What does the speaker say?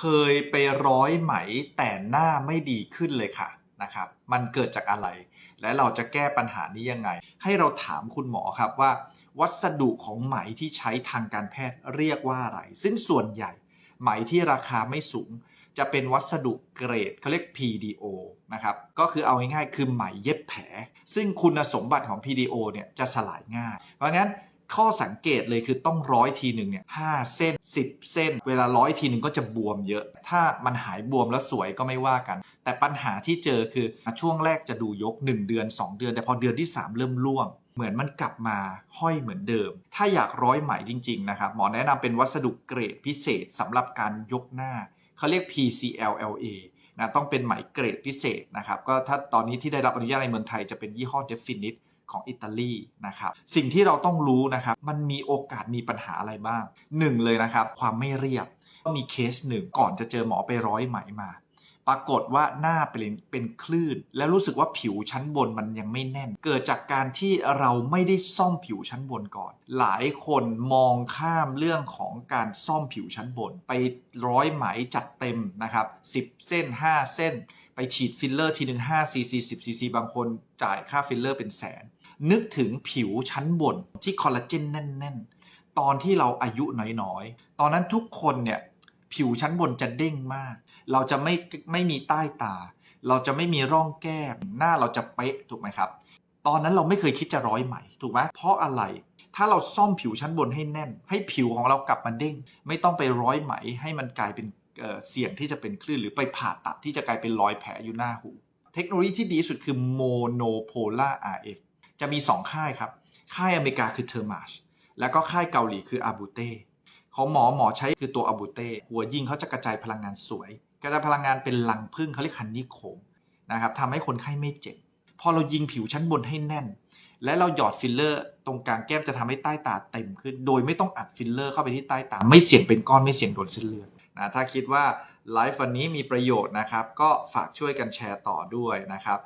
เคยไปร้อยไหมแต่หน้าไม่ดีขึ้นเลยค่ะนะครับ มันเกิดจากอะไร และเราจะแก้ปัญหานี้ยังไง ให้เราถามคุณหมอครับว่า วัสดุของไหมที่ใช้ทางการแพทย์เรียกว่าอะไร ซึ่งส่วนใหญ่ ไหมที่ราคาไม่สูง จะเป็นวัสดุเกรดเขาเรียก PDO นะครับ ก็คือเอาง่ายๆคือไหมเย็บแผล ซึ่งคุณสมบัติของ PDO เนี่ยจะสลายง่าย เพราะงั้น ข้อสังเกตเลยคือต้องร้อยทีหนึ่งเนี่ยห้าเส้น 10 เส้น เวลาร้อยทีหนึ่งก็จะบวมเยอะ ถ้ามันหายบวมแล้วสวยก็ไม่ว่ากัน แต่ปัญหาที่เจอคือช่วงแรกจะดูยก 1 เดือน 2 เดือน แต่พอเดือนที่ 3 เริ่มร่วงเหมือนมันกลับมาห้อยเหมือนเดิม ถ้าอยากร้อยไหมจริง ๆ นะครับ หมอแนะนำเป็นวัสดุเกรดพิเศษสำหรับการยกหน้า เขาเรียก PCLLA นะต้องเป็นไหมเกรดพิเศษนะครับ ก็ถ้าตอนนี้ที่ได้รับอนุญาตในเมืองไทยจะเป็นยี่ห้อ Definite ของอิตาลีนะครับสิ่งที่เราต้องรู้นะครับมันมีโอกาสมีปัญหาอะไรบ้างหนึ่งเลยนะครับ ความไม่เรียบมีเคสหนึ่งก่อนจะเจอหมอไปร้อยไหมมา ปรากฏว่าหน้าเป็นเป็นคลื่น แล้วรู้สึกว่าผิวชั้นบนมันยังไม่แน่น เกิดจากการที่เราไม่ได้ซ่อมผิวชั้นบนก่อน หลายคนมองข้ามเรื่องของการซ่อมผิวชั้นบน ไปร้อยไหมจัดเต็มนะครับ10 เส้น 5 เส้น ไปฉีดฟิลเลอร์ทีหนึ่ง5 cc 10 cc บางคนจ่ายค่าฟิลเลอร์เป็นแสน นึกถึงผิวชั้นบนที่คอลลาเจนแน่น ๆ ตอนที่เราอายุน้อยๆ ตอนนั้นทุกคนเนี่ยผิวชั้นบนจะเด้งมาก เราจะไม่ไม่มีใต้ตา เราจะไม่มีร่องแก้ม หน้าเราจะเป๊ะถูกไหมครับ ตอนนั้นเราไม่เคยคิดจะร้อยไหมถูกไหมเพราะอะไร ถ้าเราซ่อมผิวชั้นบนให้แน่น ให้ผิวของเรากลับมาเด้ง ไม่ต้องไปร้อยไหม ให้มันกลายเป็นเเสี่ยงที่จะเป็นคลื่นหรือไปผ่าตัดที่จะกลายเป็นรอยแผลอยู่หน้าหู เทคโนโลยีที่ดีสุดคือ monopolar RF จะมี 2 ค่ายครับ ค่ายอเมริกาคือเทอร์มาชแล้วก็ค่ายเกาหลีคืออาบูเต้ของหมอหมอใช้คือตัวอาบูเต้หัวยิงเขาจะกระจายพลังงานสวย กระจายพลังงานเป็นลังพึ่งเขาเรียกฮันนี่โคมนะครับทำให้คนไข้ไม่เจ็บ พอเรายิงผิวชั้นบนให้แน่น และเราหยอดฟิลเลอร์ตรงกลางแก้มจะทำให้ใต้ตาเต็มขึ้น โดยไม่ต้องอัดฟิลเลอร์เข้าไปที่ใต้ตา ไม่เสี่ยงเป็นก้อนไม่เสี่ยงโดนเส้นเลือดนะถ้าคิดว่าไลฟ์วันนี้มีประโยชน์นะครับ ก็ฝากช่วยกันแชร์ต่อด้วยนะครับ